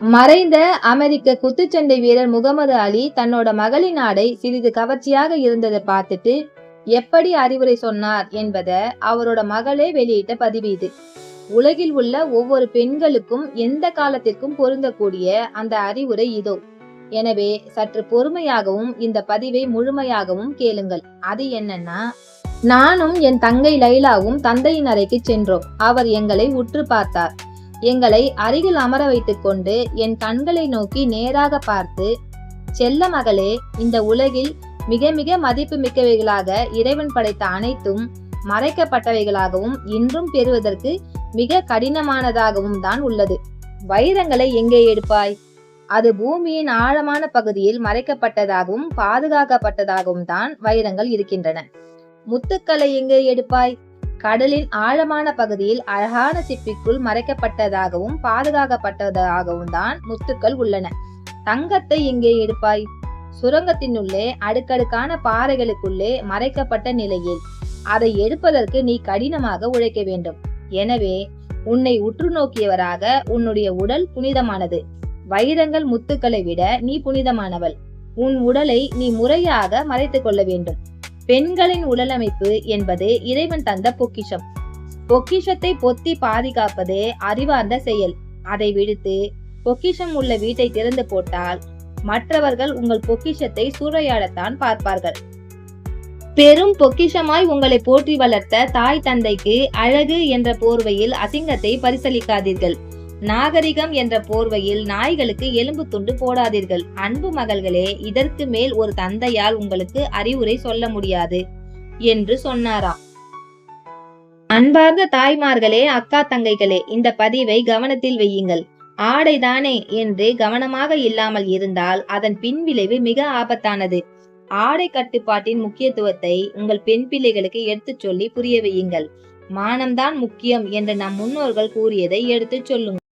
மறைந்த அமெரிக்க குத்துச்சண்டை வீரர் முகமது அலி தன்னோட மகளின் ஆடை சிறிது கவர்ச்சியாக இருந்ததை பார்த்துட்டு எப்படி அறிவுரை சொன்னார் என்பதை அவரோட மகளே வெளியிட்ட பதிவு இது உலகில் உள்ள ஒவ்வொரு பெண்களுக்கும் எந்த காலத்திற்கும் பொருந்தக்கூடிய அந்த அறிவுரை இதோ. எனவே சற்று பொறுமையாகவும் இந்த பதிவை முழுமையாகவும் கேளுங்கள். அது என்னன்னா நானும் என் தங்கை லைலாவும் தந்தையின் அறைக்கு சென்றோம். அவர் எங்களை உற்று பார்த்தார். எங்களை அருகில் அமர வைத்துக் கொண்டு என் கண்களை நோக்கி நேராக பார்த்து செல்ல மகளே இந்த உலகில் மிக மிக மதிப்பு மிக்கவைகளாக இறைவன் படைத்த அனைத்தும் மறைக்கப்பட்டவைகளாகவும் இன்றும் பெறுவதற்கு மிக கடினமானதாகவும் தான் உள்ளது. வைரங்களை எங்கே எடுப்பாய்? அது பூமியின் ஆழமான பகுதியில் மறைக்கப்பட்டதாகவும் பாதுகாக்கப்பட்டதாகவும் தான் வைரங்கள் இருக்கின்றன. முத்துக்களை எங்கே எடுப்பாய்? கடலின் ஆழமான பகுதியில் அழகான சிப்பிக்குள் மறைக்கப்பட்டதாகவும் பாதுகாக்கப்பட்டதாகவும் தான் முத்துக்கள் உள்ளன. தங்கத்தை எங்கே எடுப்பாய். சுரங்கத்தினுள்ளே அடுக்கடுக்கான பாறைகளுக்குள்ளே மறைக்கப்பட்ட நிலையில் அதை எடுப்பதற்கு நீ கடினமாக உழைக்க வேண்டும். எனவே உன்னை உற்று நோக்கியவராக உன்னுடைய உடல் புனிதமானது. வைரங்கள் முத்துக்களை விட நீ புனிதமானவள். உன் உடலை நீ முறையாக மறைத்துக் கொள்ள வேண்டும். பெண்களின் உடலமைப்பு என்பது இறைவன் தந்த பொக்கிஷம். பொக்கிஷத்தை பொத்தி பாதுகாப்பது அறிவார்ந்த செயல். அதை விடுத்து பொக்கிஷம் உள்ள வீட்டை திறந்து போட்டால் மற்றவர்கள் உங்கள் பொக்கிஷத்தை சூறையாடத்தான் பார்ப்பார்கள். பெரும் பொக்கிஷமாய் உங்களை போற்றி வளர்த்த தாய் தந்தைக்கு அழகு என்ற போர்வையில் அசிங்கத்தை பரிசளிக்காதீர்கள். நாகரிகம் என்ற போர்வையில் நாய்களுக்கு எலும்பு துண்டு போடாதீர்கள். அன்பு மகள்களே இதற்கு மேல் ஒரு தந்தையால் உங்களுக்கு அறிவுரை சொல்ல முடியாது என்று சொன்னாராம். அன்பார்ந்த தாய்மார்களே அக்கா தங்கைகளே இந்த பதிவை கவனத்தில் வையுங்கள். ஆடைதானே என்று கவனமாக இல்லாமல் இருந்தால் அதன் பின்விளைவு மிக ஆபத்தானது. ஆடை கட்டுப்பாட்டின் முக்கியத்துவத்தை உங்கள் பெண் பிள்ளைகளுக்கு எடுத்துச் சொல்லி புரிய வையுங்கள். மானம்தான் முக்கியம் என்று நம் முன்னோர்கள் கூறியதை எடுத்துச் சொல்லுங்கள்.